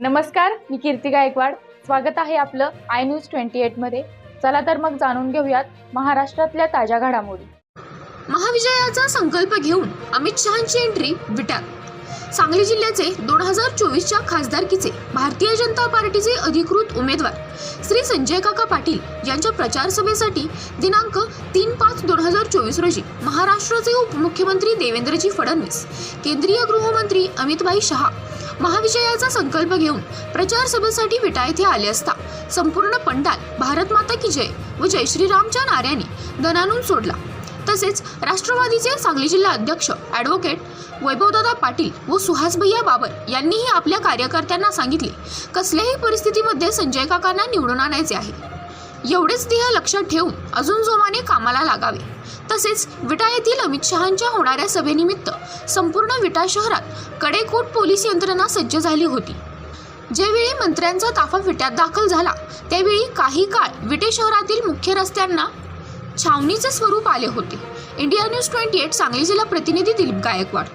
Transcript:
नमस्कार मी कीर्ती गायकवाड. स्वागत आहे आपलं आय न्यूज ट्वेंटी एटमध्ये चला तर मग जाणून घेऊयात महाराष्ट्रातल्या ताज्या घडामोडी. महाविजयाचा संकल्प घेऊन अमित शहांची एंट्री विटात सांगली जिल्ह्याचे दोन हजार चोवीसच्या खासदारकीचे भारतीय जनता पार्टीचे अधिकृत उमेदवार श्री संजय काका पाटील यांच्या प्रचार सभेसाठी दिनांक तीन पाच दोन हजार चोवीस रोजी महाराष्ट्राचे उपमुख्यमंत्री देवेंद्रजी फडणवीस केंद्रीय गृहमंत्री अमितभाई शहा महाविजयाचा संकल्प घेऊन प्रचार सभेसाठी विटा येथे आले असता संपूर्ण पंडाल भारत माता की जय व जय श्रीरामच्या नाऱ्याने दणानून सोडला. तसेच राष्ट्रवादीचे सांगली जिल्हा अध्यक्ष ॲडव्होकेट वैभवदादा पाटील व सुहास भैया बाबर यांनीही आपल्या कार्यकर्त्यांना सांगितले कसल्याही परिस्थितीमध्ये संजय काकांना निवडून आणायचे आहे. एवढेच ध्येय लक्षात ठेवून अजून जोमाने कामाला लागावे. तसेच विटा येथील अमित शहांच्या होणाऱ्या सभेनिमित्त संपूर्ण विटा शहरात कडेकोट पोलीस यंत्रणा सज्ज झाली होती. ज्यावेळी मंत्र्यांचा ताफा विट्यात दाखल झाला त्यावेळी काही काळ विटे शहरातील मुख्य रस्त्यांना छावणीचे स्वरूप आले होते. India news twenty eight Sangli जिल्हा प्रतिनिधी दिलीप गायकवाड.